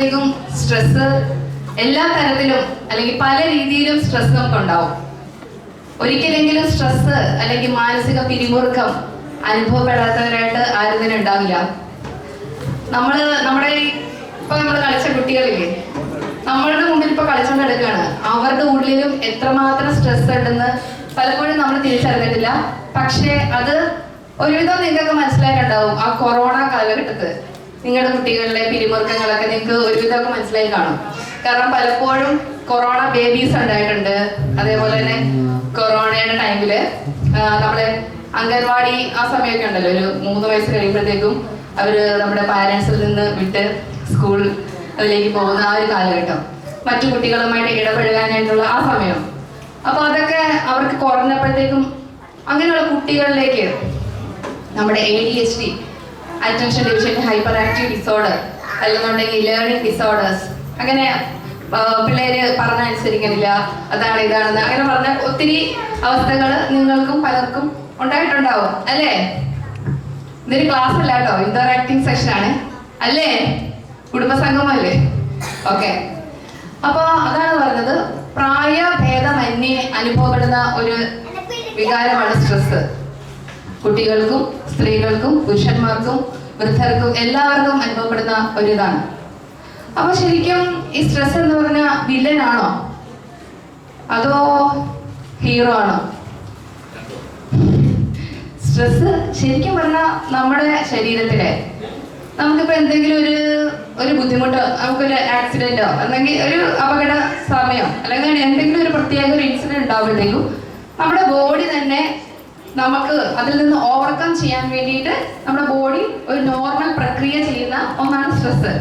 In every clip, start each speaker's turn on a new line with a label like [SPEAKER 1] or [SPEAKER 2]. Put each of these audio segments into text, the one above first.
[SPEAKER 1] Stress എല്ലാ തരത്തിലും അല്ലെങ്കിൽ പല രീതിയിലും സ്ട്രെസ് നമുക്ക് ഉണ്ടാവും ഒരിക്കലെങ്കിലും സ്ട്രെസ് അല്ലെങ്കിൽ മാനസിക പിരിമുറുക്കം അനുഭവപ്പെടാത്തവരായിട്ട് ആരും തന്നെ ഉണ്ടാവില്ല. നമ്മൾ നമ്മുടെ ഇപ്പൊ നമ്മൾ കളിച്ച കുട്ടികളില്ലേ നമ്മളുടെ മുമ്പിൽ ഇപ്പൊ കളിച്ചുകൊണ്ട് എടുക്കുകയാണ് അവരുടെ ഉള്ളിലും എത്രമാത്രം സ്ട്രെസ് ഉണ്ടെന്ന് പലപ്പോഴും നമ്മൾ തിരിച്ചറിഞ്ഞിട്ടില്ല. പക്ഷേ അത് ഒരുവിധം നിങ്ങൾക്ക് മനസ്സിലായിട്ടുണ്ടാവും ആ കൊറോണ കാലഘട്ടത്ത് നിങ്ങളുടെ കുട്ടികളുടെ പിരിമുറുക്കങ്ങളൊക്കെ നിങ്ങൾക്ക് ഒരുവിധമൊക്കെ മനസ്സിലായി കാണും. കാരണം പലപ്പോഴും കൊറോണ ബേബീസ് ഉണ്ടായിട്ടുണ്ട്. അതേപോലെ തന്നെ കൊറോണയുടെ ടൈമിൽ നമ്മളെ അംഗൻവാടി ആ സമയമൊക്കെ ഉണ്ടല്ലോ. ഒരു മൂന്ന് വയസ്സ് കഴിയുമ്പോഴത്തേക്കും അവർ നമ്മുടെ പാരൻസിൽ നിന്ന് വിട്ട് സ്കൂൾ അതിലേക്ക് പോകുന്ന ആ ഒരു കാലഘട്ടം. മറ്റു കുട്ടികളുമായിട്ട് ഇടപഴകാനായിട്ടുള്ള ആ സമയം. അപ്പൊ അതൊക്കെ അവർക്ക് കുറഞ്ഞപ്പോഴത്തേക്കും അങ്ങനെയുള്ള കുട്ടികളിലേക്ക് നമ്മുടെ A D H D attention division hyperactive disorder അല്ലെന്നുണ്ടെങ്കിൽ ലേണിംഗ് ഡിസോർഡേഴ്സ് അങ്ങനെ പിള്ളേര് പറഞ്ഞ അനുസരിക്കുന്നില്ല അതാണ് ഇതാണെന്ന് അങ്ങനെ പറഞ്ഞ ഒത്തിരി അവസ്ഥകൾ നിങ്ങൾക്കും പലർക്കും ഉണ്ടായിട്ടുണ്ടാവും അല്ലേ? ഇതൊരു ക്ലാസ് അല്ല കേട്ടോ ഇൻഡോർ ആക്ടിങ് സെഷൻ ആണ് അല്ലേ? കുടുംബസംഗമല്ലേ? ഓക്കെ. അപ്പൊ അതാണ് പറഞ്ഞത് പ്രായഭേദമന്യേ അനുഭവപ്പെടുന്ന ഒരു വികാരമാണ് സ്ട്രെസ് കുട്ടികൾക്കും സ്ത്രീകൾക്കും പുരുഷന്മാർക്കും വൃദ്ധർക്കും എല്ലാവർക്കും അനുഭവപ്പെടുന്ന ഒരു ഇതാണ് അപ്പൊ ശരിക്കും ഈ സ്ട്രെസ് എന്ന് പറഞ്ഞ വില്ലനാണോ അതോ ഹീറോ ആണോ? സ്ട്രെസ് ശരിക്കും പറഞ്ഞാൽ നമ്മുടെ ശരീരത്തിലെ നമുക്കിപ്പോ എന്തെങ്കിലും ഒരു ഒരു ബുദ്ധിമുട്ടോ നമുക്കൊരു ആക്സിഡന്റോ അല്ലെങ്കിൽ ഒരു അപകട സമയം അല്ലെങ്കിൽ എന്തെങ്കിലും ഒരു പ്രത്യേക ഒരു ഇൻസിഡന്റ് ഉണ്ടാവുമ്പോഴത്തേക്കും നമ്മുടെ ബോഡി തന്നെ നമുക്ക് അതിൽ നിന്ന് ഓവർകം ചെയ്യാൻ വേണ്ടിയിട്ട് നമ്മുടെ ബോഡി ഒരു നോർമൽ പ്രക്രിയ ചെയ്യുന്ന ഒന്നാണ് സ്ട്രെസ്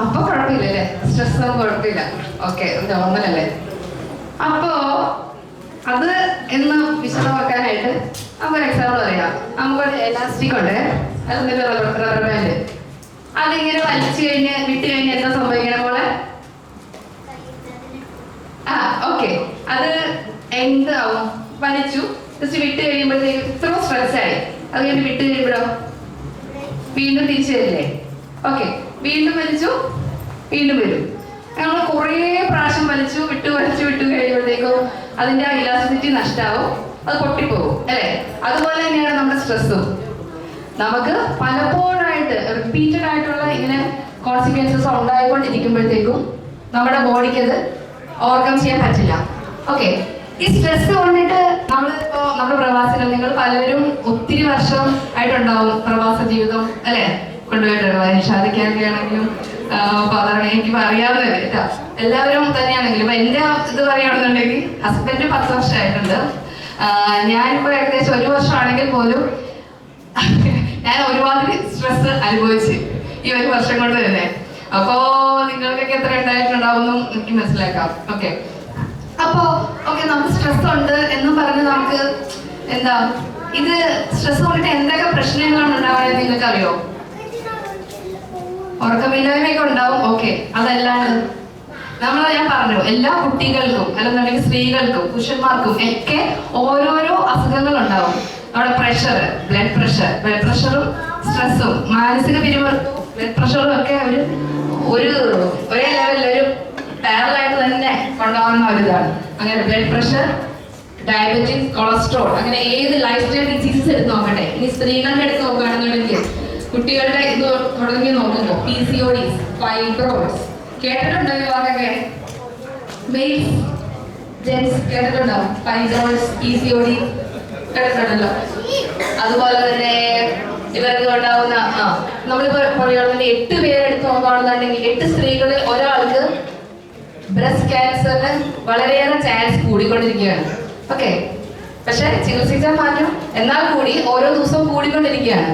[SPEAKER 1] അപ്പൊ കുഴപ്പമില്ലല്ലേ സ്ട്രെസ് കുഴപ്പമില്ല. ഓക്കെ നോർമൽ അല്ലേ? അപ്പോ അത് എന്ന് വിശദമാക്കാനായിട്ട് നമുക്കൊരു എക്സാമ്പിൾ പറയാം. നമുക്കൊരു എലാസ്റ്റിക് ഉണ്ട്. അതെന്തൊരു റബ്ബർ അതിങ്ങനെ വലിച്ചു കഴിഞ്ഞ് വിട്ട് കഴിഞ്ഞ് എന്താ സംഭവിക്കണ പോലെ ആ ഓക്കെ അത് എന്താവും വലിച്ചു. ജസ്റ്റ് വിട്ട് കഴിയുമ്പോഴത്തേക്ക് ഇത്ര സ്ട്രെസ് ആയി അത് കഴിഞ്ഞ് വിട്ട് കഴിയുമ്പോഴോ? വീണ്ടും തിരിച്ചു വരില്ലേ? ഓക്കെ വീണ്ടും വലിച്ചു വീണ്ടും വരും. ഞങ്ങൾ കുറേ പ്രാവശ്യം വലിച്ചു വിട്ടു വലിച്ചു വിട്ടു കഴിയുമ്പോഴത്തേക്കും അതിന്റെ ആ ഇലാസ്റ്റിസിറ്റി നഷ്ടാവും. അത് പൊട്ടിപ്പോകും അല്ലേ? അതുപോലെ തന്നെയാണ് നമ്മുടെ സ്ട്രെസ്സും നമുക്ക് പലപ്പോഴായിട്ട് റിപ്പീറ്റഡ് ആയിട്ടുള്ള ഇങ്ങനെ കോൺസിക്വൻസസ് ഉണ്ടായിക്കൊണ്ടിരിക്കുമ്പോഴത്തേക്കും നമ്മുടെ ബോഡിക്ക് അത് ഓവർകം ചെയ്യാൻ പറ്റില്ല. ഓക്കെ ഈ സ്ട്രെസ് കൊണ്ടിട്ട് നമ്മളിപ്പോ നമ്മുടെ പ്രവാസികൾ നിങ്ങൾ പലരും ഒത്തിരി വർഷം ആയിട്ടുണ്ടാവും പ്രവാസ ജീവിതം അല്ലെ? കൊണ്ടുപോയിട്ടുള്ളത് ഷാദിക്കാനൊക്കെ ആണെങ്കിലും സാധാരണ എനിക്ക് അറിയാവുന്നത് കേട്ടോ. എല്ലാവരും തന്നെയാണെങ്കിലും. എന്റെ ഇത് പറയുകയാണെന്നുണ്ടെങ്കിൽ ഹസ്ബൻഡ് പത്ത് വർഷമായിട്ടുണ്ട്. ഞാനിപ്പോ ഏകദേശം ഒരു വർഷമാണെങ്കിൽ പോലും ഞാൻ ഒരുപാട് സ്ട്രെസ് അനുഭവിച്ച് ഈ ഒരു വർഷം കൊണ്ട് തന്നെ. അപ്പോ നിങ്ങൾക്കൊക്കെ എത്ര ഉണ്ടായിട്ടുണ്ടാവും എനിക്ക് മനസ്സിലാക്കാം. ഓക്കെ അപ്പോ ഓക്കെ നമുക്ക് സ്ട്രെസ് ഉണ്ട് എന്ന് പറഞ്ഞ് നമുക്ക് എന്താ ഇത് സ്ട്രെസ് കൊണ്ടിട്ട് എന്തൊക്കെ പ്രശ്നങ്ങളാണ് ഉണ്ടാവുന്നത് നിങ്ങൾക്ക് അറിയോ ഉറക്കമില്ലായ്മയൊക്കെ ഉണ്ടാവും. ഓക്കെ അതല്ലാണ്ട് നമ്മൾ ഞാൻ പറഞ്ഞു എല്ലാ കുട്ടികൾക്കും അല്ലെന്നുണ്ടെങ്കിൽ സ്ത്രീകൾക്കും പുരുഷന്മാർക്കും ഒക്കെ ഓരോരോ അസുഖങ്ങൾ ഉണ്ടാവും നമ്മുടെ പ്രഷർ ബ്ലഡ് പ്രഷർ ബ്ലഡ് പ്രഷറും സ്ട്രെസ്സും മാനസിക പിരിമുറുക്കവും ബ്ലഡ് പ്രഷറും ഒക്കെ ഒരു ഒരു ഒരേ ലെവലിൽ ഒരു പാരലായിട്ട് തന്നെ കൊണ്ടുപോകുന്ന ഒരു ഇതാണ് അങ്ങനെ ബ്ലഡ് പ്രഷർ ഡയബറ്റീസ് കൊളസ്ട്രോൾ അങ്ങനെ ഏത് ലൈഫ് സ്റ്റൈൽ ഡിസീസസ് എടുത്ത് നോക്കട്ടെ. ഇനി സ്ത്രീകളുടെ എടുത്ത് നോക്കുകയാണെന്നുണ്ടെങ്കിൽ കുട്ടികളുടെ ഇത് തുടങ്ങി നോക്കുമ്പോൾ P C O Ds fibroids കേട്ടിട്ടുണ്ടോ ഈ മെയിൽസ് ജെൻസ് കേട്ടിട്ടുണ്ടോ? Fibroids P C O D കേട്ടിട്ടുണ്ടല്ലോ. അതുപോലെ തന്നെ ഇവർക്ക് ഉണ്ടാവുന്ന ആ നമ്മളിപ്പോ പറയുകയാണെന്നുണ്ടെങ്കിൽ എട്ട് പേരെടുത്ത് നോക്കുകയാണെന്നുണ്ടെങ്കിൽ എട്ട് സ്ത്രീകളിൽ ഒരാൾക്ക് ബ്രസ്റ്റ് ക്യാൻസറിന് വളരെയേറെ ചാൻസ് കൂടിക്കൊണ്ടിരിക്കുകയാണ്. ഓക്കെ പക്ഷെ ചികിത്സിച്ചാൽ മാറ്റും എന്നാൽ കൂടി ഓരോ ദിവസവും കൂടിക്കൊണ്ടിരിക്കുകയാണ്.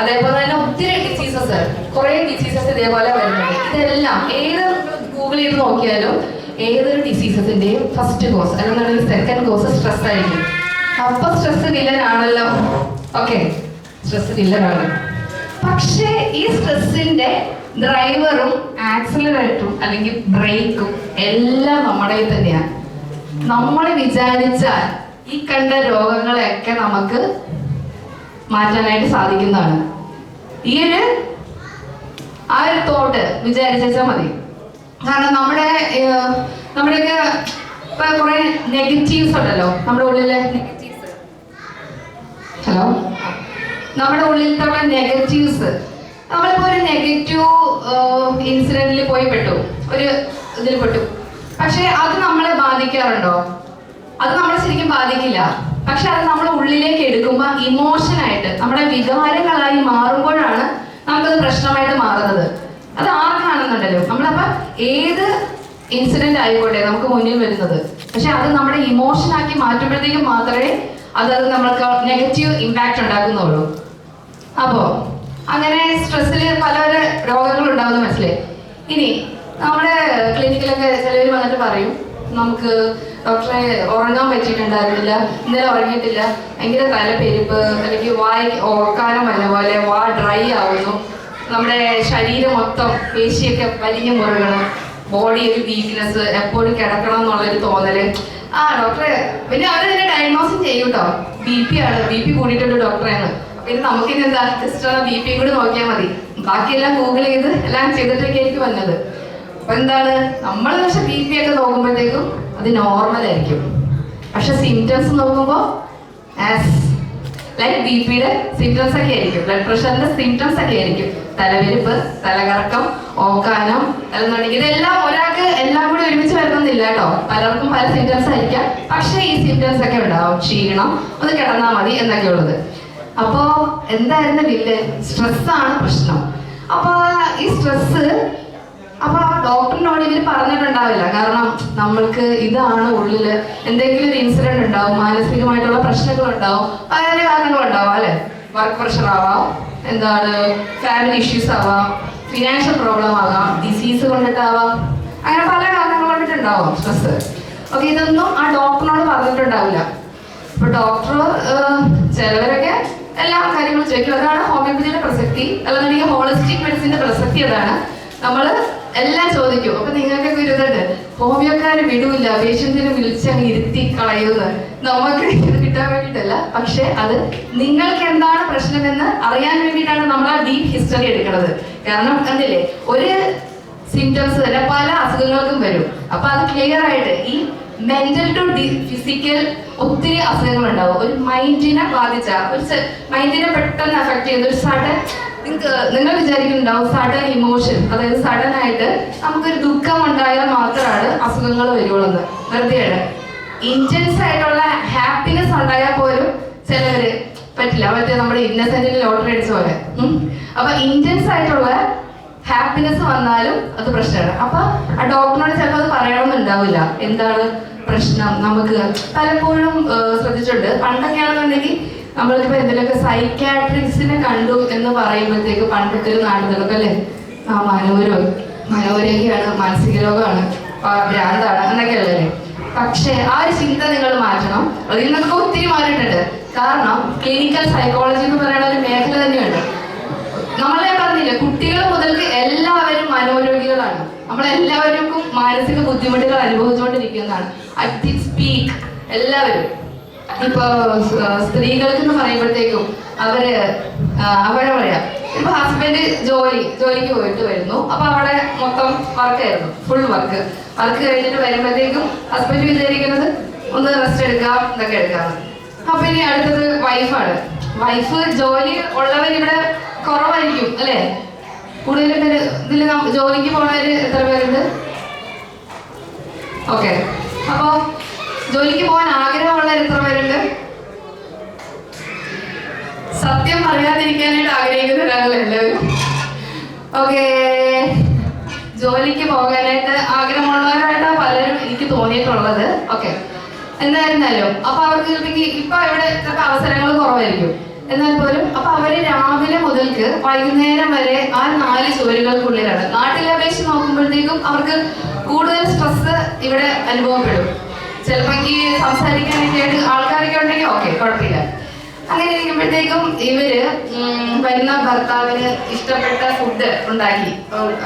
[SPEAKER 1] അതേപോലെ തന്നെ ഒത്തിരി ഡിസീസസ് കുറെ ഡിസീസസ് ഇതേപോലെ വരുന്നുണ്ട്. ഇതെല്ലാം ഏത് ഗൂഗിൾ ചെയ്ത് നോക്കിയാലും ഏതൊരു ഡിസീസസിന്റെയും ഫസ്റ്റ് കോസ് അല്ലെന്നുണ്ടെങ്കിൽ സെക്കൻഡ് കോസ് സ്ട്രെസ് ആയിരിക്കും. അപ്പൊ സ്ട്രെസ് വില്ലനാണല്ലോ ഓക്കെ സ്ട്രെസ് വില്ലനാണ് പക്ഷേ ഈ സ്ട്രെസ്സിന്റെ ഡ്രൈവറും ആക്സിലറേറ്ററും അല്ലെങ്കിൽ ബ്രേക്കും എല്ലാം നമ്മുടെ തന്നെയാണ്. നമ്മൾ വിചാരിച്ചാൽ ഈ കണ്ട രോഗങ്ങളെയൊക്കെ നമുക്ക് മാറ്റാനായിട്ട് സാധിക്കുന്നതാണ്. ഈ ഒരു ആ ഒരു തോട്ട് വിചാരിച്ചാൽ മതി. കാരണം നമ്മുടെ നമ്മുടെയൊക്കെ ഇപ്പൊ കുറെ നെഗറ്റീവ്സ് ഉണ്ടല്ലോ. നമ്മുടെ ഉള്ളിലെ നെഗറ്റീവ്സ് ഹലോ നമ്മുടെ ഉള്ളിലത്തെ നെഗറ്റീവ്സ് നമ്മളിപ്പോ ഒരു നെഗറ്റീവ് ഇൻസിഡന്റിൽ പോയി പെട്ടു. ഒരു ഇതിൽ പെട്ടു. പക്ഷെ അത് നമ്മളെ ബാധിക്കാറുണ്ടോ? അത് നമ്മളെ ശരിക്കും ബാധിക്കില്ല. പക്ഷെ അത് നമ്മളെ ഉള്ളിലേക്ക് എടുക്കുമ്പോൾ ഇമോഷനായിട്ട് നമ്മുടെ വികാരങ്ങളായി മാറുമ്പോഴാണ് നമുക്കത് പ്രശ്നമായിട്ട് മാറുന്നത്. അത് ആർക്കാണെന്നുണ്ടല്ലോ? നമ്മളപ്പോ ഏത് ഇൻസിഡന്റ് ആയിക്കോട്ടെ നമുക്ക് മുന്നിൽ വരുന്നത്. പക്ഷെ അത് നമ്മുടെ ഇമോഷനാക്കി മാറ്റുമ്പോഴത്തേക്കും മാത്രമേ അത് നമ്മൾക്ക് നെഗറ്റീവ് ഇമ്പാക്റ്റ് ഉണ്ടാക്കുന്നുള്ളൂ അപ്പോ അങ്ങനെ സ്ട്രെസ്സിൽ പല പല രോഗങ്ങൾ ഉണ്ടാവുന്ന മനസ്സിലായി. ഇനി നമ്മുടെ ക്ലിനിക്കിലൊക്കെ ചിലവർ വന്നിട്ട് പറയും നമുക്ക് ഡോക്ടറെ ഉറങ്ങാൻ പറ്റിയിട്ടുണ്ടായിരുന്നില്ല ഇന്നലെ ഉറങ്ങിയിട്ടില്ല ഭയങ്കര തലപ്പെരുപ്പ് അല്ലെങ്കിൽ വായ് ഓർക്കാനം വന്ന പോലെ വാ ഡ്രൈ ആവുന്നു. നമ്മുടെ ശരീരം മൊത്തം പേശിയൊക്കെ വലിഞ്ഞു മുറുകണം ബോഡി ഒരു വീക്ക്നെസ് എപ്പോഴും കിടക്കണം എന്നുള്ളൊരു തോന്നൽ. ആ ഡോക്ടറെ പിന്നെ അവർ തന്നെ ഡയഗ്നോസും ചെയ്യൂട്ടോ ബി പി ആണ് ബി പി കൂടിയിട്ടുണ്ട് ഡോക്ടറെന്ന് പിന്നെ നമുക്കിനി എന്താ ജസ്റ്റ് ബി പി കൂടി നോക്കിയാൽ മതി. ബാക്കിയെല്ലാം ഗൂഗിൾ ചെയ്ത് എല്ലാം ചെയ്തിട്ടൊക്കെയായിരിക്കും വന്നത്. അപ്പൊ എന്താണ് നമ്മൾ പക്ഷെ ബി പി ഒക്കെ നോക്കുമ്പോഴത്തേക്കും അത് നോർമൽ ആയിരിക്കും. പക്ഷെ സിംറ്റംസ് നോക്കുമ്പോൾ ആസ് ലൈക്ക് ബി പിയുടെ സിംറ്റംസ് ഒക്കെ ആയിരിക്കും. ബ്ലഡ് പ്രഷറിന്റെ സിംറ്റംസ് ഒക്കെ ആയിരിക്കും. തലവെരുപ്പ് തലകറക്കം ഓക്കാനം അല്ലെന്നുണ്ടെങ്കിൽ ഇതെല്ലാം ഒരാൾക്ക് എല്ലാം കൂടി ഒരുമിച്ച് വരുന്നില്ല കേട്ടോ. പലർക്കും പല സിംറ്റംസ് ആയിരിക്കാം. പക്ഷേ ഈ സിംറ്റംസ് ഒക്കെ ഉണ്ടാവും. ക്ഷീണം ഒന്ന് കിടന്നാൽ മതി എന്നൊക്കെ ഉള്ളത് അപ്പോ എന്തായിരുന്നു വില്ല്? സ്ട്രെസ് ആണ് പ്രശ്നം. അപ്പൊ ഈ സ്ട്രെസ് അപ്പൊ ആ ഡോക്ടറിനോട് ഇവർ പറഞ്ഞിട്ടുണ്ടാവില്ല. കാരണം നമ്മൾക്ക് ഇതാണ് ഉള്ളിൽ എന്തെങ്കിലും ഒരു ഇൻസിഡന്റ് ഉണ്ടാവും മാനസികമായിട്ടുള്ള പ്രശ്നങ്ങൾ ഉണ്ടാവും പല കാരണങ്ങൾ ഉണ്ടാവും അല്ലെ? വർക്ക് പ്രഷർ ആവാം എന്താണ് ഫാമിലി ഇഷ്യൂസ് ആവാം ഫിനാൻഷ്യൽ പ്രോബ്ലം ആകാം ഡിസീസ് കൊണ്ടിട്ടാവാം അങ്ങനെ പല കാരണങ്ങൾ കൊണ്ടിട്ടുണ്ടാവാം സ്ട്രെസ് ഓക്കെ ഇതൊന്നും ആ ഡോക്ടറിനോട് പറഞ്ഞിട്ടുണ്ടാവില്ല. അപ്പൊ ഡോക്ടർ ചിലവരൊക്കെ എല്ലാ കാര്യങ്ങളും ചോദിക്കും. അതാണ് ഹോമിയോപ്പതിയുടെ പ്രസക്തി. അല്ലെന്നുണ്ടെങ്കിൽ ഹോളിസ്റ്റിക് മെഡിസിന്റെ പ്രസക്തി അതാണ്. നമ്മൾ എല്ലാം ചോദിക്കും. അപ്പൊ നിങ്ങൾക്കൊക്കെ ഒരു ഇതുണ്ട്. ഹോമിയോക്കാര് വിടൂല. പേഷ്യന്റിനെ വിളിച്ച് അങ്ങ് ഇരുത്തി കളയുന്നത് നമുക്ക് കിട്ടാൻ വേണ്ടിയിട്ടല്ല. പക്ഷെ അത് നിങ്ങൾക്ക് എന്താണ് പ്രശ്നമെന്ന് അറിയാൻ വേണ്ടിയിട്ടാണ് നമ്മൾ ആ ഡീപ് ഹിസ്റ്ററി എടുക്കുന്നത് കാരണം എന്തില്ലേ ഒരു സിംറ്റംസ് തന്നെ പല അസുഖങ്ങൾക്കും വരും. അപ്പൊ അത് ക്ലിയർ ആയിട്ട് ഈ മെന്റൽ ടു ഫിസിക്കൽ ഒത്തിരി അസുഖങ്ങൾ ഉണ്ടാവും ഒരു മൈൻഡിനെ ബാധിച്ച ഒരു മൈൻഡിനെ പെട്ടെന്ന് അഫക്ട് ചെയ്യുന്ന ഒരു സഡൻ നിങ്ങൾക്ക് നിങ്ങൾ വിചാരിക്കുന്നുണ്ടാവും സഡൻ ഇമോഷൻ അതായത് സഡൻ ആയിട്ട് നമുക്കൊരു ദുഃഖം ഉണ്ടായാൽ മാത്രമാണ് അസുഖങ്ങൾ വരുള്ളൂ. വെറുതെയാണ് ഇന്റൻസ് ആയിട്ടുള്ള ഹാപ്പിനെസ് ഉണ്ടായാൽ പോലും ചിലവര് പറ്റില്ല. മറ്റേ നമ്മുടെ ഇന്നസെന്റിന് ലോട്ടറി അടിച്ച പോലെ. അപ്പൊ ഇന്റൻസ് ആയിട്ടുള്ള ഹാപ്പിനെസ് വന്നാലും അത് പ്രശ്നമാണ്. അപ്പൊ ആ ഡോക്ടറിനോട് ചിലപ്പോൾ അത് പറയണമെന്നുണ്ടാവില്ല എന്താണ് പ്രശ്നം നമുക്ക്? പലപ്പോഴും ശ്രദ്ധിച്ചിട്ടുണ്ട്. പണ്ടൊക്കെയാണെന്നുണ്ടെങ്കിൽ നമ്മളിപ്പോ എന്തെങ്കിലുമൊക്കെ സൈക്കാട്രിക്സിനെ കണ്ടു എന്ന് പറയുമ്പോഴത്തേക്ക് പണ്ടത്തെ ഒരു നാടുകളൊക്കെ അല്ലേ? ആ മനോരോ മനോരേഖയാണ് മാനസിക രോഗമാണ് ഭ്രാന്താണ് എന്നൊക്കെ അല്ലേ പക്ഷേ ആ ഒരു ചിന്ത നിങ്ങൾ മാറ്റണം. അതിൽ നിന്നൊക്കെ ഒത്തിരി മാറിയിട്ടുണ്ട്. കാരണം ക്ലിനിക്കൽ സൈക്കോളജി എന്ന് പറയുന്ന ഒരു മേഖല തന്നെയുണ്ട്. നമ്മളെ പറഞ്ഞില്ലേ കുട്ടികൾ മുതൽക്ക് എല്ലാവരും മനോരോഗികളാണ്. നമ്മളെല്ലാവർക്കും മാനസിക ബുദ്ധിമുട്ടുകൾ അനുഭവിച്ചുകൊണ്ടിരിക്കുന്നതാണ്. അറ്റ് സ്പീക്ക് എല്ലാവരും. ഇപ്പൊ സ്ത്രീകൾക്ക് എന്ന് പറയുമ്പോഴത്തേക്കും അവർ അവരെ പറയാം. ഇപ്പൊ ഹസ്ബൻഡ് ജോലി ജോലിക്ക് പോയിട്ട് വരുന്നു. അപ്പൊ അവിടെ മൊത്തം വർക്കായിരുന്നു ഫുൾ വർക്ക് വർക്ക് കഴിഞ്ഞിട്ട് വരുമ്പോഴത്തേക്കും ഹസ്ബൻഡ് വിചാരിക്കുന്നത് ഒന്ന് റെസ്റ്റ് എടുക്കാം ഇതൊക്കെ എടുക്കാം. അപ്പൊ ഇനി അടുത്തത് വൈഫാണ് വൈഫ് ജോലി ഉള്ളവർ ഇവിടെ കുറവായിരിക്കും അല്ലേ? കൂടുതലും പേര് ഇതിൽ ജോലിക്ക് പോണവര് എത്ര പേരുണ്ട്? ഓക്കെ. അപ്പോ ജോലിക്ക് പോകാൻ ആഗ്രഹമുള്ളവർ എത്ര പേരുണ്ട്? സത്യം പറയാതിരിക്കാനായിട്ട് ആഗ്രഹിക്കുന്ന ഒരാളല്ലേ ഓക്കെ. ജോലിക്ക് പോകാനായിട്ട് ആഗ്രഹമുള്ളവരായിട്ടാ പലരും എനിക്ക് തോന്നിയിട്ടുള്ളത്. ഓക്കെ. എന്തായിരുന്നാലും അപ്പൊ അവർക്ക് ഇപ്പൊ ഇവിടെ ചിലപ്പോൾ അവസരങ്ങൾ കുറവായിരിക്കും. എന്നാൽ പോലും അപ്പൊ അവർ രാവിലെ മുതൽക്ക് വൈകുന്നേരം വരെ ആ നാല് ചുവരുകൾക്കുള്ളിലാണ്. നാട്ടിലെ അപേക്ഷിച്ച് നോക്കുമ്പോഴത്തേക്കും അവർക്ക് കൂടുതൽ സ്ട്രെസ് ഇവിടെ അനുഭവപ്പെടും. ചിലപ്പോ ഈ സംസാരിക്കാനൊക്കെ ആയിട്ട് ആൾക്കാരൊക്കെ ഉണ്ടെങ്കിൽ ഓക്കെ കുഴപ്പമില്ല. അങ്ങനെ ഇരിക്കുമ്പോഴത്തേക്കും ഇവർ വരുന്ന ഭർത്താവിന് ഇഷ്ടപ്പെട്ട ഫുഡ് ഉണ്ടാക്കി.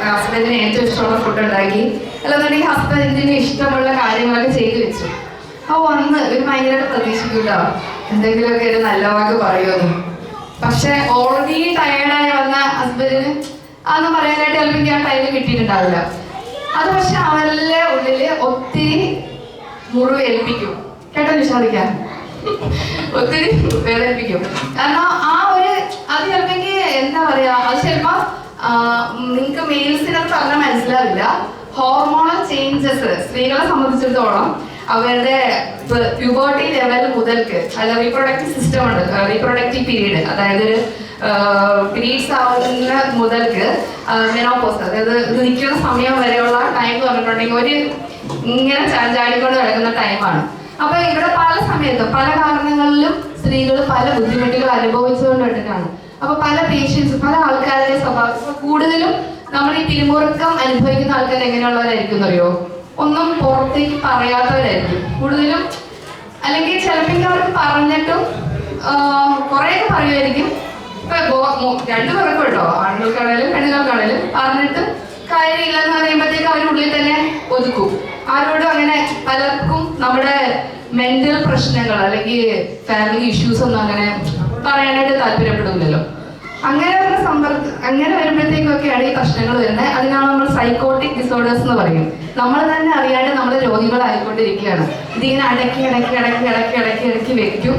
[SPEAKER 1] ഹസ്ബൻഡിന് ഏറ്റവും ഇഷ്ടമുള്ള ഫുഡ് ഉണ്ടാക്കി. അല്ലെന്നുണ്ടെങ്കിൽ ഹസ്ബൻഡിന് ഇഷ്ടമുള്ള കാര്യങ്ങളൊക്കെ ചെയ്തു വെച്ചു. അപ്പൊ വന്ന് ഒരു ഭയങ്കരമായിട്ട് പ്രതീക്ഷിക്കും കേട്ടോ എന്തെങ്കിലുമൊക്കെ ഒരു നല്ല വാക്ക് പറയുമെന്ന്. പക്ഷെ ഓൾറെഡി ടയേർഡായി വന്ന ഹസ്ബൻഡിന് അതൊന്നും പറയാനായിട്ട് ചിലപ്പോൾ ആ ടൈം കിട്ടിയിട്ടുണ്ടാവില്ല. അത് പക്ഷെ അവരുടെ ഉള്ളിൽ ഒത്തിരി മുറിവ് ഏൽപ്പിക്കും. കേട്ടോ നിഷാദിക്കാൻ ഒത്തിരി വേദനിപ്പിക്കും കാരണം ആ ഒരു അത് ചിലപ്പോ എന്താ പറയാ അത് ചിലപ്പോ നിങ്ങൾക്ക് മെയിൽസിനൊക്കെ പറഞ്ഞാൽ മനസ്സിലാവില്ല. ഹോർമോണൽ ചേഞ്ചസ് സ്ത്രീകളെ സംബന്ധിച്ചിടത്തോളം അവരുടെ പ്യൂബർട്ടി ലെവൽ മുതൽക്ക് അല്ല റീപ്രൊഡക്റ്റീവ് സിസ്റ്റം ഉണ്ട് റീപ്രൊഡക്റ്റീവ് പീരീഡ് അതായത് ഒരു പീരീഡ്സ് ആവുന്ന മുതൽക്ക് മെനോപോസ് അതായത് നിൽക്കുന്ന സമയം വരെയുള്ള ടൈം എന്ന് പറഞ്ഞിട്ടുണ്ടെങ്കിൽ ഒരു ഇങ്ങനെ ചാഞ്ചാടിക്കൊണ്ട് കിടക്കുന്ന ടൈമാണ് അപ്പൊ ഇവിടെ പല സമയത്തും പല കാരണങ്ങളിലും സ്ത്രീകൾ പല ബുദ്ധിമുട്ടുകൾ അനുഭവിച്ചുകൊണ്ട് കണ്ടിട്ടാണ് അപ്പൊ പല പേഷ്യൻസ് പല ആൾക്കാരുടെ സ്വഭാവം കൂടുതലും നമ്മൾ ഈ പിരിമുറുക്കം അനുഭവിക്കുന്ന ആൾക്കാർ എങ്ങനെയുള്ളവരായിരിക്കും അറിയോ ഒന്നും പുറത്തേക്ക് പറയാത്തവരായിരിക്കും. കൂടുതലും അല്ലെങ്കിൽ ചിലപ്പോൾ അവർക്ക് പറഞ്ഞിട്ടും കുറേയൊക്കെ പറയുമായിരിക്കും. ഇപ്പൊ രണ്ടു പേർക്കും കേട്ടോ ആണുങ്ങൾക്കാണേലും പെണ്ണുങ്ങൾക്കാണേലും പറഞ്ഞിട്ട് കാര്യമില്ലെന്ന് പറയുമ്പോഴത്തേക്ക് അവരുള്ളിൽ തന്നെ ഒതുക്കും. ആരോടും അങ്ങനെ പലർക്കും നമ്മുടെ മെന്റൽ പ്രശ്നങ്ങൾ അല്ലെങ്കിൽ ഫാമിലി ഇഷ്യൂസ് ഒന്നും അങ്ങനെ പറയാനായിട്ട് താല്പര്യപ്പെടില്ലല്ലോ. അങ്ങനെ വരുന്ന സമ്പർക്ക അങ്ങനെ വരുമ്പോഴത്തേക്കൊക്കെയാണ് ഈ പ്രശ്നങ്ങൾ വരുന്നത്. അതിനാണ് നമ്മൾ സൈക്കോട്ടിക് ഡിസോർഡേഴ്സ് എന്ന് പറയും. നമ്മൾ തന്നെ അറിയാണ്ട് നമ്മൾ രോഗികളായിക്കൊണ്ടിരിക്കുകയാണ്. ഇതിങ്ങനെ അടക്കി അടക്കി അടക്കി അടക്കി അടക്കി അടക്കി വെക്കും.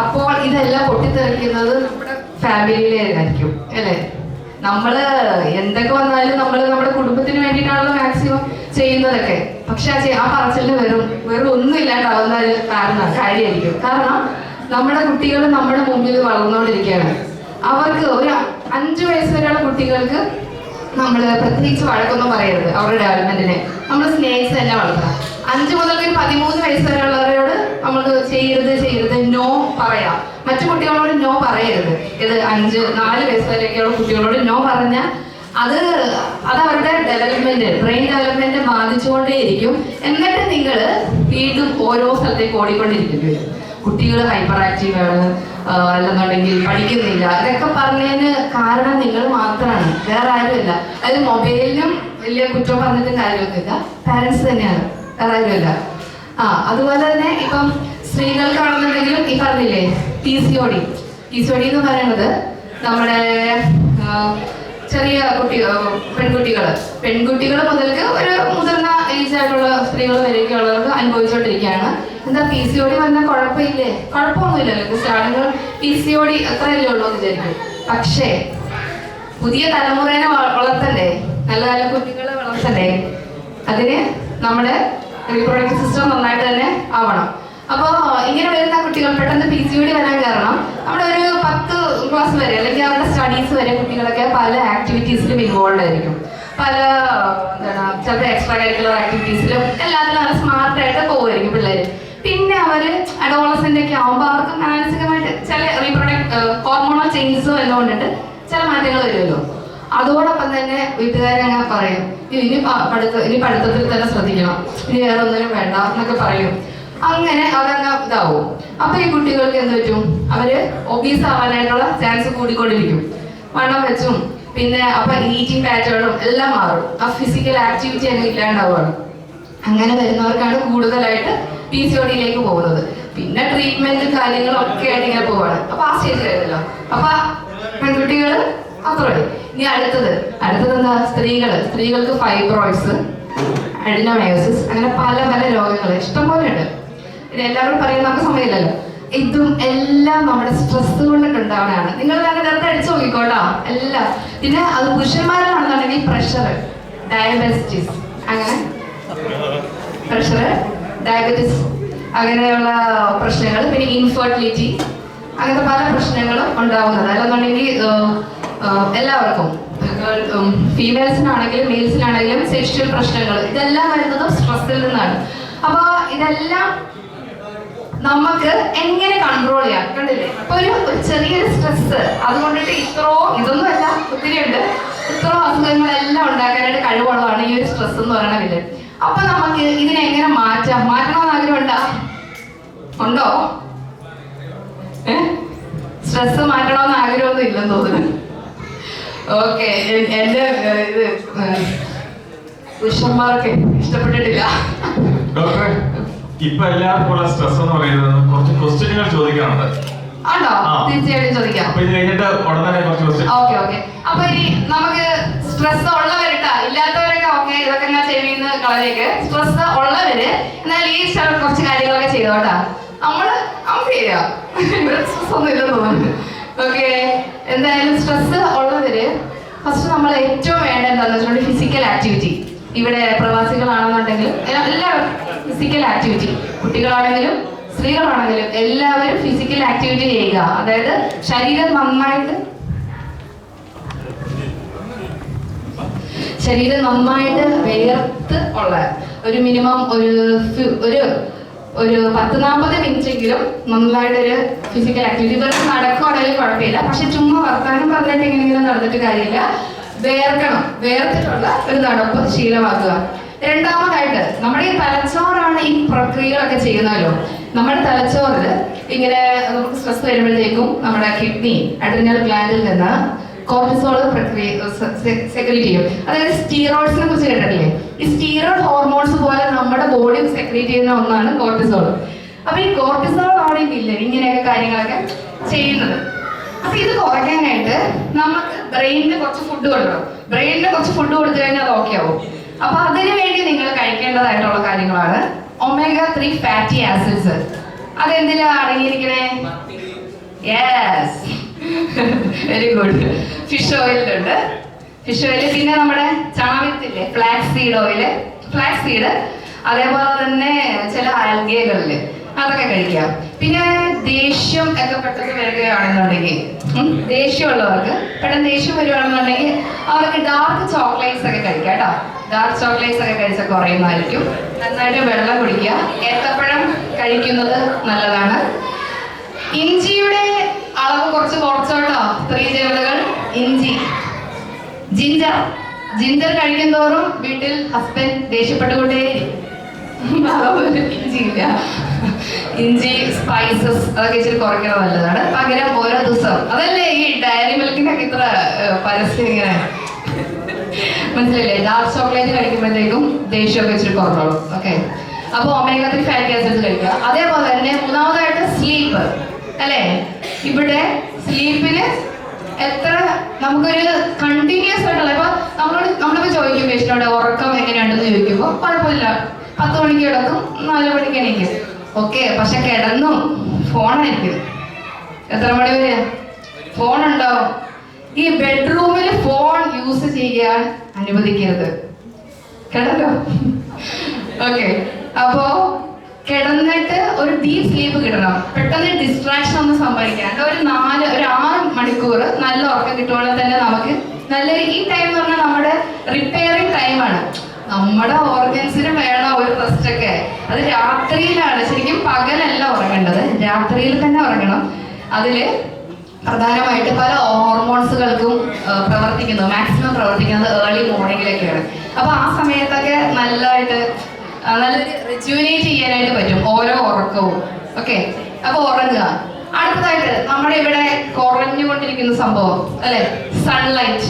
[SPEAKER 1] അപ്പോൾ ഇതെല്ലാം പൊട്ടിത്തെറിക്കുന്നത് നമ്മുടെ ഫാമിലിയിലായിരിക്കും അല്ലേ? നമ്മൾ എന്തൊക്കെ വന്നാലും നമ്മൾ നമ്മുടെ കുടുംബത്തിന് വേണ്ടിയിട്ടാണല്ലോ മാക്സിമം ചെയ്യുന്നതൊക്കെ. പക്ഷെ ആ പറച്ചിലിന് വെറും വെറും ഒന്നും ഇല്ലാണ്ടാവുന്ന ഒരു കാരണം കാര്യമായിരിക്കും കാരണം നമ്മുടെ കുട്ടികൾ നമ്മുടെ മുമ്പിൽ വളർന്നുകൊണ്ടിരിക്കുകയാണ്. അവർക്ക് ഒരു അഞ്ചു വയസ്സ് വരെയുള്ള കുട്ടികൾക്ക് നമ്മൾ പ്രത്യേകിച്ച് വഴക്കൊന്നും പറയരുത് അവരുടെ ഡെവലപ്മെന്റിനെ നമ്മൾ സ്നേഹിച്ച് തന്നെ വളർത്തണം. അഞ്ചു മുതൽ ഒരു പതിമൂന്ന് വയസ്സ് വരെയുള്ളവരോട് നമുക്ക് ചെയ്യരുത് ചെയ്യരുത് നോ പറയാം. മറ്റു കുട്ടികളോട് നോ പറയരുത്. ഇത് അഞ്ച് നാല് വയസ്സ് വരെയൊക്കെയുള്ള കുട്ടികളോട് നോ പറഞ്ഞാൽ അത് അത് അവരുടെ ഡെവലപ്മെന്റ് ബ്രെയിൻ ഡെവലപ്മെന്റ് ബാധിച്ചുകൊണ്ടേയിരിക്കും. എന്നിട്ട് നിങ്ങൾ വീണ്ടും ഓരോ സ്ഥലത്തേക്ക് ഓടിക്കൊണ്ടിരിക്കേണ്ടി കുട്ടികൾ ഹൈപ്പർ ആക്റ്റീവ് ആണ്. അല്ലെന്നുണ്ടെങ്കിൽ പഠിക്കുന്നില്ല. അതൊക്കെ പറഞ്ഞതിന് കാരണം നിങ്ങൾ മാത്രമാണ് വേറെ ആരുമില്ല. അതായത് മൊബൈലിനും വലിയ കുറ്റം പറഞ്ഞിട്ടും കാര്യമൊന്നുമില്ല. പാരൻസ് തന്നെയാണ്. വേറെ ആരുമില്ല. ആ അതുപോലെ തന്നെ ഇപ്പം സ്ത്രീകൾക്കാണെന്നുണ്ടെങ്കിലും ഈ പറഞ്ഞില്ലേ P C O D P C O D എന്ന് പറയുന്നത് നമ്മുടെ ചെറിയ കുട്ടി പെൺകുട്ടികൾ പെൺകുട്ടികൾ മുതൽക്ക് ഒരു മുതിർന്ന ഏജ് ആയിട്ടുള്ള സ്ത്രീകൾ വരെയൊക്കെ ഉള്ളവർക്ക് അനുഭവിച്ചുകൊണ്ടിരിക്കുകയാണ് എന്താ പി സി ഡി വന്നാൽ കുഴപ്പമില്ലേ? കുഴപ്പമൊന്നുമില്ലല്ലോ സ്റ്റാർട്ടിങ്ങൾ പി സി ഡി അത്രയല്ലേ ഉള്ളൂ എന്ന് വിചാരിക്കും. പക്ഷേ പുതിയ തലമുറേനെ വളർത്തണ്ടേ? നല്ല നല്ല കുട്ടികളെ വളർത്തണ്ടേ? അതിന് നമ്മുടെ റീപ്രൊഡക്റ്റീവ് സിസ്റ്റം നന്നായിട്ട് തന്നെ ആവണം. അപ്പോൾ ഇങ്ങനെ വരുന്ന കുട്ടികൾ പെട്ടെന്ന് പി സി ഡി വരാൻ കാരണം അവിടെ ഒരു പത്ത് ക്ലാസ് വരെ അല്ലെങ്കിൽ അവരുടെ സ്റ്റഡീസ് വരെ കുട്ടികളൊക്കെ പല ആക്ടിവിറ്റീസിലും ഇൻവോൾവ് ആയിരിക്കും. പല എന്താണ് ചിലപ്പോൾ എക്സ്ട്രാ കരിക്കുലർ ആക്ടിവിറ്റീസിലും എല്ലാത്തിലും അവർ സ്മാർട്ടായിട്ട് പോകുമായിരിക്കും പിള്ളേർ പിന്നെ അവർ അഡോളസിന്റെ ഒക്കെ ആകുമ്പോൾ അവർക്ക് മാനസികമായിട്ട് ചില റീപ്രൊഡക്ട് ഹോർമോണൽ ചേഞ്ചസോ എല്ലാം കൊണ്ടിട്ട് ചില മാറ്റങ്ങൾ വരുമല്ലോ. അതോടൊപ്പം തന്നെ വീട്ടുകാരങ്ങ പറയും "ഇനി പഠിത്ത ഇനി പഠിത്തത്തിൽ തന്നെ ശ്രദ്ധിക്കണം. ഇനി വേറെ ഒന്നിനും വേണ്ട എന്നൊക്കെ പറയും. അങ്ങനെ അവരങ്ങ് ഇതാവും. അപ്പൊ ഈ കുട്ടികൾക്ക് എന്ത് പറ്റും? അവർ ഒബീസ് ആവാനായിട്ടുള്ള ചാൻസ് കൂടിക്കൊണ്ടിരിക്കും. വണ്ണം വെച്ചും പിന്നെ അപ്പൊ ഈറ്റിംഗ് പാറ്റേണും എല്ലാം മാറും. ആ ഫിസിക്കൽ ആക്ടിവിറ്റി അങ്ങ് ഇല്ലാണ്ടാവുകയാണ്. അങ്ങനെ വരുന്നവർക്കാണ് കൂടുതലായിട്ട് പി സി ഒഡിയിലേക്ക് പോകുന്നത്. പിന്നെ ട്രീറ്റ്മെന്റ് കാര്യങ്ങളൊക്കെ ആയിട്ട് ഇങ്ങനെ പോവാണ്. അപ്പൊ ആ സ്റ്റേജ് കഴിഞ്ഞല്ലോ. അപ്പൊ പെൺകുട്ടികൾ അത്രേ ഇനി അടുത്തത്. അടുത്തത് എന്താ? സ്ത്രീകൾ. സ്ത്രീകൾക്ക് ഫൈബ്രോയിഡ്സ് അഡിനോമയോസിസ് അങ്ങനെ പല പല രോഗങ്ങൾ ഇഷ്ടംപോലെ ഉണ്ട്. എല്ലാവരും പറയാൻ നമുക്ക് സമയമില്ലല്ലോ. ഇതും എല്ലാം നമ്മുടെ സ്ട്രെസ് കൊണ്ടൊക്കെ ഉണ്ടാവുന്നതാണ്. നിങ്ങൾ തന്നെ നേരത്തെ അടിച്ചു നോക്കിക്കോട്ടോ. എല്ലാം. പിന്നെ അത് പുരുഷന്മാരാണെന്നുണ്ടെങ്കിൽ പ്രഷർ ഡയബറ്റിസ് അങ്ങനെ. പ്രഷർ ഡയബറ്റിസ് അങ്ങനെയുള്ള പ്രശ്നങ്ങൾ. പിന്നെ ഇൻഫെർട്ടിലിറ്റി അങ്ങനത്തെ പല പ്രശ്നങ്ങളും ഉണ്ടാവുന്നത് അല്ലെന്നുണ്ടെങ്കിൽ എല്ലാവർക്കും. ഫീമെയിൽസിനാണെങ്കിലും മെയിൽസിനാണെങ്കിലും സെക്ഷൽ പ്രശ്നങ്ങൾ. ഇതെല്ലാം വരുന്നതും സ്ട്രെസ്സിൽ നിന്നാണ്. അപ്പോൾ ഇതെല്ലാം നമുക്ക് എങ്ങനെ കൺട്രോൾ ചെയ്യാം? കണ്ടില്ലേ? ഇപ്പൊ ഒരു ചെറിയൊരു സ്ട്രെസ് അതുകൊണ്ടിട്ട് ഇത്രോ ഇതൊന്നുമല്ല ഒത്തിരി ഉണ്ട് ഇത്രോ അസുഖങ്ങളെല്ലാം ഉണ്ടാക്കാനായിട്ട് കഴിവുള്ളതാണ് ഈ ഒരു സ്ട്രെസ് എന്ന് വില്ലൻ. അപ്പൊ നമുക്ക് ഇതിനെ എങ്ങനെ മാറ്റാം? മാറ്റണമെന്ന് ആഗ്രഹം ഉണ്ടാ? ഉണ്ടോ സ്ട്രെസ് മാറ്റണമെന്ന് ആഗ്രഹമൊന്നും ഇല്ലെന്ന് തോന്നുന്നു. ഓക്കെ എന്റെ ഇത് പുരുഷന്മാർക്ക് ഇഷ്ടപ്പെട്ടിട്ടില്ല.
[SPEAKER 2] ഇപ്പൊ എല്ലാവർക്കും ഉള്ള സ്ട്രെസ് എന്ന് പറയുന്നത് കുറച്ച് ക്വസ്റ്റ്യനുകൾ
[SPEAKER 1] ഉണ്ടോ. തീർച്ചയായിട്ടും ചോദിക്കാം.
[SPEAKER 2] അപ്പൊ ഇത് കഴിഞ്ഞിട്ട് ഉടൻ തന്നെ കുറച്ച് ക്വസ്റ്റ്യൻ
[SPEAKER 1] ഓക്കെ ഓക്കെ അപ്പൊ ഇനി നമുക്ക് സ്ട്രെസ് ഉള്ളവരുട്ടാ ഇല്ലാത്തവരൊക്കെ ഓക്കെ ഇതൊക്കെ ഞാൻ ചെയ്യുന്ന കളരേക്ക് സ്ട്രെസ് ഉള്ളവര് എന്നാൽ ഈ സ്ഥലം കുറച്ച് കാര്യങ്ങളൊക്കെ ചെയ്തോട്ടാ നമ്മൾ നമുക്ക് ചെയ്യാം. ഇവിടെ സ്ട്രെസ് ഒന്നും ഇല്ലെന്ന് തോന്നുന്നു. ഓക്കെ എന്തായാലും സ്ട്രെസ് ഉള്ളവര് ഫസ്റ്റ് നമ്മൾ ഏറ്റവും വേണ്ട എന്താണെന്ന് വെച്ചിട്ടുണ്ടെങ്കിൽ ഫിസിക്കൽ ആക്ടിവിറ്റി ഇവിടെ പ്രവാസികളാണെന്നുണ്ടെങ്കിലും എല്ലാ- എല്ലാവരും ഫിസിക്കൽ ആക്ടിവിറ്റി കുട്ടികളാണെങ്കിലും സ്ത്രീകളാണെങ്കിലും എല്ലാവരും ഫിസിക്കൽ ആക്ടിവിറ്റി ചെയ്യുക. അതായത് ശരീരം നന്നായിട്ട് ശരീരം നന്നായിട്ട് വേർത്ത് ഉള്ള ഒരു മിനിമം ഒരു ഒരു ഒരു പത്ത് നാൽപ്പത് മിനിറ്റ് എങ്കിലും നന്നായിട്ടൊരു ഫിസിക്കൽ ആക്ടിവിറ്റി വെറും നടക്കുകയാണെങ്കിലും കുഴപ്പമില്ല. പക്ഷെ ചുമ്മാ വർത്താനം പറഞ്ഞിട്ട് എങ്ങനെയെങ്കിലും നടന്നിട്ട് കാര്യമില്ല. വേർക്കണം. വേർത്തിട്ടുള്ള ഒരു നടപ്പ് ശീലമാക്കുക. രണ്ടാമതായിട്ട് നമ്മുടെ ഈ തലച്ചോറാണ് ഈ പ്രക്രിയകളൊക്കെ ചെയ്യുന്നല്ലോ നമ്മുടെ തലച്ചോറിൽ ഇങ്ങനെ നമുക്ക് സ്ട്രെസ് വരുമ്പോഴത്തേക്കും നമ്മുടെ കിഡ്നി അഡ്രിനൽ ഗ്ലാൻഡിൽ നിന്ന് കോർട്ടിസോൾ പ്രക്രിയ സെക്രീറ്റ് ചെയ്യും. അതായത് സ്റ്റീറോയിഡ്സിനെ കുറിച്ച് കേട്ടിട്ടില്ലേ? ഈ സ്റ്റീറോയിഡ് ഹോർമോൺസ് പോലെ നമ്മുടെ ബോഡി സെക്രീറ്റ് ചെയ്യുന്ന ഒന്നാണ് കോർട്ടിസോൾ അപ്പൊ ഈ കോർട്ടിസോൾ ആണ് ഇല്ല ഇങ്ങനെയൊക്കെ കാര്യങ്ങളൊക്കെ ചെയ്യുന്നത്. അപ്പൊ ഇത് കുറയ്ക്കാനായിട്ട് നമുക്ക് ബ്രെയിനിന് കുറച്ച് ഫുഡ് കൊടുക്കണം. ബ്രെയിനിന് കുറച്ച് ഫുഡ് കൊടുത്തു കഴിഞ്ഞാൽ അത് ഓക്കെ ആവും. അപ്പൊ അതിനു വേണ്ടി നിങ്ങൾ കഴിക്കേണ്ടതായിട്ടുള്ള കാര്യങ്ങളാണ്. ഒമേഗ ത്രീ ഫാറ്റി ആസിഡ്സ് അതെന്തിനാ അടങ്ങിയിരിക്കണേ? യെസ് വെരി ഗുഡ് ഫിഷ് ഓയിലുണ്ട് ഫിഷ് ഓയിൽ പിന്നെ നമ്മുടെ ചാണകത്തില്ലേ? Flax seed oil flax seed അതേപോലെ തന്നെ ചില ആൽഗകളിൽ അതൊക്കെ കഴിക്കാം. പിന്നെ ദേഷ്യം ഒക്കെ പെട്ടെന്ന് വരികയാണെന്നുണ്ടെങ്കിൽ ദേഷ്യമുള്ളവർക്ക് പെട്ടെന്ന് ദേഷ്യം വരുവാണെന്നുണ്ടെങ്കിൽ അവർക്ക് ഡാർക്ക് ചോക്ലേറ്റ്സ് ഒക്കെ കഴിക്കാം കേട്ടോ. ഡാർക്ക് ചോക്ലേറ്റ്സ് ഒക്കെ കഴിച്ച കുറയുന്നതായിരിക്കും. നന്നായിട്ട് വെള്ളം കുടിക്കുക. ഏത്തപ്പഴം കഴിക്കുന്നത് നല്ലതാണ്. ഇഞ്ചിയുടെ അളവ് കുറച്ച് കുറച്ചോട്ടോ സ്ത്രീ ജീവിതകൾ ഇഞ്ചി. ജിഞ്ചർ. ജിഞ്ചർ കഴിക്കും തോറും വീട്ടിൽ ഹസ്ബൻഡ് ദേഷ്യപ്പെട്ടുകൊണ്ടേ ഇഞ്ചി ഇല്ല ഇഞ്ചി സ്പൈസസ് അതൊക്കെ ഇച്ചിരി കുറയ്ക്കുന്നത് നല്ലതാണ്. പകരം ഓരോ ദിവസം. അതല്ലേ ഈ ഡയറി മിൽക്കിനൊക്കെ ഇത്ര പരസ്യം ഇങ്ങനെ? മനസ്സിലല്ലേ ഡാർക്ക് ചോക്ലേറ്റ് കഴിക്കുമ്പോഴത്തേക്കും ദേഷ്യമൊക്കെ ഇച്ചിരി കുറഞ്ഞോളും. ഓക്കെ അപ്പോൾ ഒമേഗ ത്രീ ഫാറ്റി ആസിഡ്സ് കഴിക്കുക. അതേപോലെ തന്നെ മൂന്നാമതായിട്ട് സ്ലീപ്പ് അല്ലേ? ഇവിടെ സ്ലീപ്പിന് എത്ര നമുക്കൊരു കണ്ടിന്യൂസ് ആയിട്ടുള്ള ഇപ്പൊ നമ്മളോട് നമ്മളിപ്പോ ചോദിക്കും പേഷ്യനോട് ഉറക്കം എങ്ങനെയുണ്ടെന്ന് ചോദിക്കുമ്പോൾ കുഴപ്പമില്ല. പത്ത് മണിക്ക് കിടക്കും നാല് മണിക്ക് എണീക്കും. ഓക്കെ പക്ഷെ കിടന്നും ഫോണായിരിക്കും. എത്ര മണി വരെ? ഫോൺ ഉണ്ടാവും ഈ ബെഡ്റൂമിൽ ഫോൺ യൂസ് ചെയ്യാൻ അനുവദിക്കരുത്. കേട്ടല്ലോ ഓക്കെ അപ്പോ കിടന്നിട്ട് ഒരു ഡീപ് സ്ലീപ്പ് കിട്ടണം. പെട്ടെന്ന് ഡിസ്ട്രാക്ഷൻ ഒന്നും സംഭവിക്കാണ്ട് ഒരു നാല് ഒരു ആറ് മണിക്കൂർ നല്ല ഉറക്കം കിട്ടുവാണെങ്കിൽ തന്നെ നമുക്ക് നല്ല ഈ ടൈം എന്ന് പറഞ്ഞാൽ നമ്മുടെ റിപ്പയറിംഗ് ടൈമാണ് നമ്മുടെ ഓർഗൻസിന് വേണം ഒരു റെസ്റ്റ് ഒക്കെ അത് രാത്രിയിലാണ്. ശരിക്കും പകലല്ല ഉറങ്ങേണ്ടത്. രാത്രിയിൽ തന്നെ ഉറങ്ങണം. അതിൽ പ്രധാനമായിട്ട് പല ഹോർമോൺസുകൾക്കും പ്രവർത്തിക്കുന്നു. മാക്സിമം പ്രവർത്തിക്കുന്നത് ഏർലി മോർണിംഗിലൊക്കെയാണ് അപ്പൊ ആ സമയത്തൊക്കെ നല്ലതായിട്ട് നല്ല റിജ്യൂനേറ്റ് ചെയ്യാനായിട്ട് പറ്റും ഓരോ ഉറക്കവും. ഓക്കെ? അപ്പൊ ഉറങ്ങുക. അടുത്തതായിട്ട് നമ്മുടെ ഇവിടെ കുറഞ്ഞുകൊണ്ടിരിക്കുന്ന സംഭവം അല്ലെ? സൺലൈറ്റ്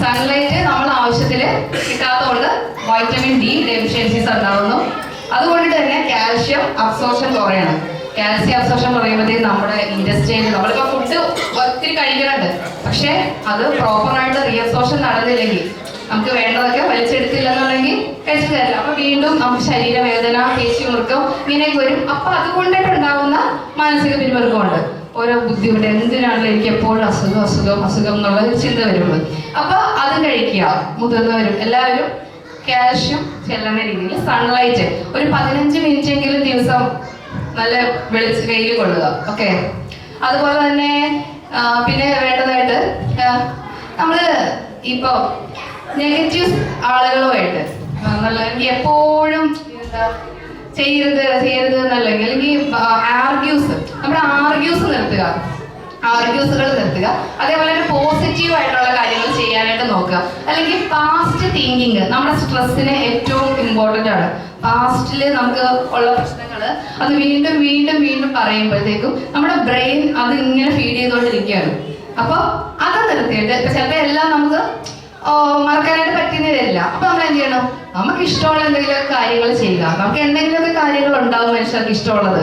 [SPEAKER 1] സൺലൈറ്റ് നമ്മൾ ആവശ്യത്തിൽ കിട്ടാത്തതുകൊണ്ട് വൈറ്റമിൻ ഡി ഡെഫിഷ്യൻസീസ് ഉണ്ടാവുന്നു. അതുകൊണ്ട് തന്നെ കാൽഷ്യം അബ്സോർഷൻ കുറയണം. കാൽസ്യം അബ്സോർഷൻ കുറയുമ്പോഴത്തേക്ക് നമ്മുടെ ഇൻഡസ്ട്രിയിൽ നമ്മളിപ്പോൾ ഫുഡ് ഒത്തിരി കഴിക്കുന്നുണ്ട് പക്ഷേ അത് പ്രോപ്പറായിട്ട് റീഅബ്സോർഷൻ നടന്നില്ലെങ്കിൽ നമുക്ക് വേണ്ടതൊക്കെ വലിച്ചെടുത്തില്ലെന്നുണ്ടെങ്കിൽ കഴിച്ചു തരില്ല. അപ്പൊ വീണ്ടും നമുക്ക് ശരീരവേദന പേശി മുറുക്കം ഇങ്ങനെയൊക്കെ വരും. അപ്പൊ അതുകൊണ്ടിട്ടുണ്ടാവുന്ന മാനസിക പിരിമുറുക്കമുണ്ട്. ഓരോ ബുദ്ധിമുട്ട് എന്തിനാണല്ലോ എനിക്ക് എപ്പോഴും അസുഖം അസുഖം അസുഖം എന്നുള്ള ഒരു ചിന്ത വരുമ്പോൾ അപ്പൊ അത് കഴിക്കുക. മുതിർന്നവരും എല്ലാവരും കാൽഷ്യം ചെല്ലുന്ന രീതിയിൽ സൺലൈറ്റ് ഒരു പതിനഞ്ച് മിനിറ്റ് എങ്കിലും ദിവസം നല്ല വെളിച്ച വെയിൽ കൊള്ളുക. ഓക്കെ? അതുപോലെ തന്നെ പിന്നെ വേണ്ടതായിട്ട് നമ്മൾ ഇപ്പൊ നെഗറ്റീവ് ആളുകളുമായിട്ട് നല്ല എപ്പോഴും എന്താ ചെയ്യരുത് ചെയ്യരുത് എന്നല്ലെങ്കിൽ അല്ലെങ്കിൽ ആർഗ്യൂസ് നമ്മുടെ ആർഗ്യൂസ് നിർത്തുക. ആർഗ്യൂസുകൾ നിർത്തുക. അതേപോലെ തന്നെ പോസിറ്റീവ് ആയിട്ടുള്ള കാര്യങ്ങൾ ചെയ്യാനായിട്ട് നോക്കുക. അല്ലെങ്കിൽ പാസ്റ്റ് തിങ്കിങ് നമ്മുടെ സ്ട്രെസ്സിന് ഏറ്റവും ഇമ്പോർട്ടന്റ് ആണ്. പാസ്റ്റിൽ നമുക്ക് ഉള്ള പ്രശ്നങ്ങൾ അത് വീണ്ടും വീണ്ടും വീണ്ടും പറയുമ്പോഴത്തേക്കും നമ്മുടെ ബ്രെയിൻ അത് ഇങ്ങനെ ഫീഡ് ചെയ്തുകൊണ്ടിരിക്കുകയാണ്. അപ്പോൾ അത് നിർത്തിയിട്ട് ഇപ്പൊ ചിലപ്പോൾ എല്ലാം നമുക്ക് മറക്കാനായിട്ട് പറ്റുന്നതല്ല അപ്പോൾ അപ്പൊ നമ്മൾ എന്ത് ചെയ്യണം? നമുക്ക് ഇഷ്ടമുള്ള എന്തെങ്കിലും കാര്യങ്ങൾ ചെയ്യുക. നമുക്ക് എന്തെങ്കിലുമൊക്കെ കാര്യങ്ങൾ ഉണ്ടാവും മനുഷ്യർക്ക് ഇഷ്ടമുള്ളത്.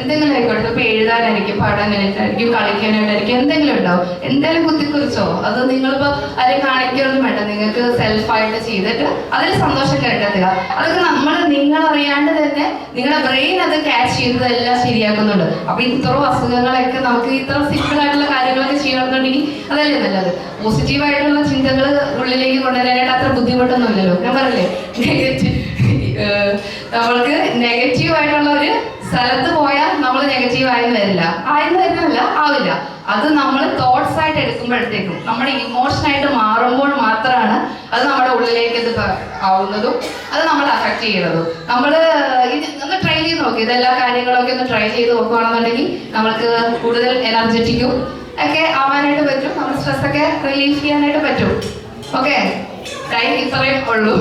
[SPEAKER 1] എന്തെങ്കിലും ആയിക്കോട്ടെ. ഇപ്പൊ എഴുതാനായിരിക്കും പാടാനായിട്ടായിരിക്കും കളിക്കാനായിട്ടായിരിക്കും എന്തെങ്കിലും ഉണ്ടാവും. എന്തെങ്കിലും കുത്തിക്കുറിച്ചോ അത് നിങ്ങളിപ്പോ അതിൽ കാണിക്കൊന്നും വേണ്ട നിങ്ങൾക്ക് സെൽഫായിട്ട് ചെയ്തിട്ട് അതിൽ സന്തോഷം കണ്ടെത്തുക അതൊക്കെ നമ്മൾ നിങ്ങൾ നിങ്ങളുടെ ബ്രെയിൻ അത് ക്യാച്ച് ചെയ്തതെല്ലാം ശരിയാക്കുന്നുണ്ട്. അപ്പൊ ഇത്ര അസുഖങ്ങളൊക്കെ നമുക്ക് ഇത്ര സിമ്പിൾ ആയിട്ടുള്ള കാര്യങ്ങളൊക്കെ ചെയ്യണമെന്നുണ്ടെങ്കിൽ അതല്ലേ നല്ലത്. പോസിറ്റീവ് ആയിട്ടുള്ള ചിന്തകൾ ഉള്ളിലേക്ക് കൊണ്ടുവരാനായിട്ട് അത്ര ബുദ്ധിമുട്ടൊന്നുമില്ലല്ലോ. ഞാൻ നെഗറ്റീവ് നമ്മൾക്ക് നെഗറ്റീവ് ആയിട്ടുള്ള ഒരു സ്ഥലത്ത് പോയാൽ നമ്മൾ നെഗറ്റീവ് ആയെന്ന് വരില്ല. ആയെന്ന് വരുന്നല്ല ആവില്ല. അത് നമ്മൾ തോട്ട്സ് ആയിട്ട് എടുക്കുമ്പോഴത്തേക്കും നമ്മുടെ ഇമോഷൻ ആയിട്ട് മാറുമ്പോൾ മാത്രമാണ് അത് നമ്മുടെ ഉള്ളിലേക്ക് ഇത് ആവുന്നതും അത് നമ്മൾ അഫക്റ്റ് ചെയ്യുന്നതും. നമ്മൾ ഇത് ഒന്ന് ട്രൈ ചെയ്ത് നോക്കി. ഇതെല്ലാ കാര്യങ്ങളൊക്കെ ഒന്ന് ട്രൈ ചെയ്ത് നോക്കുകയാണെന്നുണ്ടെങ്കിൽ നമ്മൾക്ക് കൂടുതൽ എനർജറ്റിക്കും ഒക്കെ ആവാനായിട്ട് പറ്റും. നമ്മുടെ സ്ട്രെസ് ഒക്കെ റിലീഫ് ചെയ്യാനായിട്ട് പറ്റും. ഓക്കെ ടൈം ഇത്രയും ഉള്ളൂ.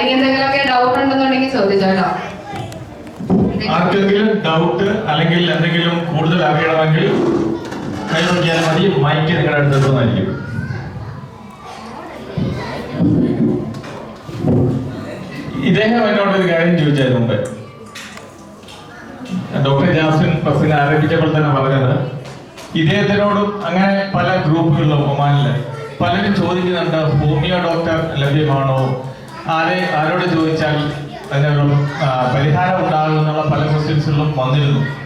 [SPEAKER 1] ഇനി എന്തെങ്കിലുമൊക്കെ ഡൗട്ട് ഉണ്ടെന്നുണ്ടെങ്കിൽ ചോദിച്ചോ കേട്ടോ.
[SPEAKER 2] ആർക്കെങ്കിലും ഡൗട്ട് അല്ലെങ്കിൽ എന്തെങ്കിലും കൂടുതൽ അറിയണമെങ്കിൽ കൈ നോക്കിയാൽ മതി മൈക്ക് നിങ്ങളുടെ അടുത്തെത്തുന്നതായിരിക്കും ഇദ്ദേഹം എന്നോട് ഒരു കാര്യം ചോദിച്ചായിരുന്നു. മുമ്പ് ഡോക്ടർ ജാസ്മിൻ പ്രസംഗം ആരംഭിച്ചപ്പോൾ തന്നെ പറഞ്ഞത് ഇദ്ദേഹത്തിനോടും അങ്ങനെ പല ഗ്രൂപ്പുകളിലും ഒമാനിൽ പലരും ചോദിക്കുന്നുണ്ട് ഹോമിയോ ഡോക്ടർ ലഭ്യമാണോ? ആരെ ആരോട് ചോദിച്ചാൽ അതിനൊരു പരിഹാരം ഉണ്ടാകുമെന്നുള്ള പല ക്വസ്റ്റ്യൻസുകളും വന്നിരുന്നു.